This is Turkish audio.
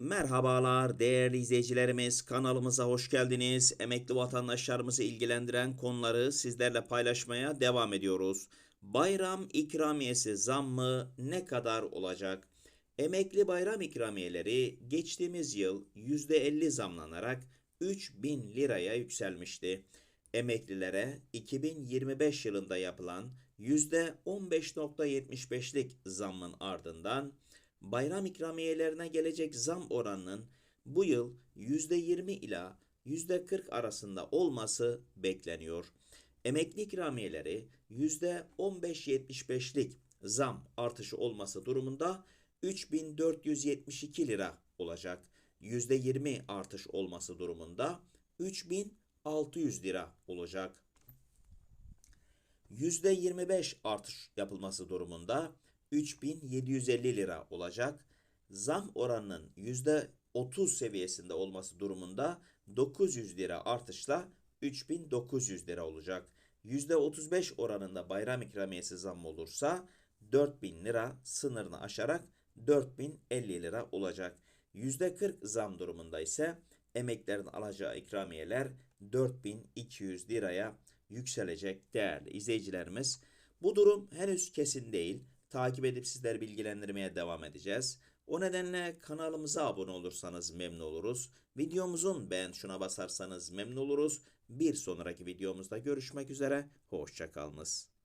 Merhabalar değerli izleyicilerimiz kanalımıza hoş geldiniz. Emekli vatandaşlarımızı ilgilendiren konuları sizlerle paylaşmaya devam ediyoruz. Bayram ikramiyesi zammı ne kadar olacak? Emekli bayram ikramiyeleri geçtiğimiz yıl %50 zamlanarak 3000 liraya yükselmişti. Emeklilere 2025 yılında yapılan %15.75'lik zammın ardından bayram ikramiyelerine gelecek zam oranının bu yıl %20 ila %40 arasında olması bekleniyor. Emekli ikramiyeleri %15.75'lik zam artışı olması durumunda 3472 lira olacak. %20 artış olması durumunda 3600 lira olacak. %25 artış yapılması durumunda 3750 lira olacak. Zam oranının %30 seviyesinde olması durumunda 900 lira artışla 3900 lira olacak. %35 oranında bayram ikramiyesi zam olursa 4000 lira sınırını aşarak 4050 lira olacak. %40 zam durumunda ise emeklerin alacağı ikramiyeler 4200 liraya yükselecek değerli izleyicilerimiz. Bu durum henüz kesin değil. Takip edip sizleri bilgilendirmeye devam edeceğiz. O nedenle kanalımıza abone olursanız memnun oluruz. Videomuzun beğen tuşuna basarsanız memnun oluruz. Bir sonraki videomuzda görüşmek üzere. Hoşçakalınız.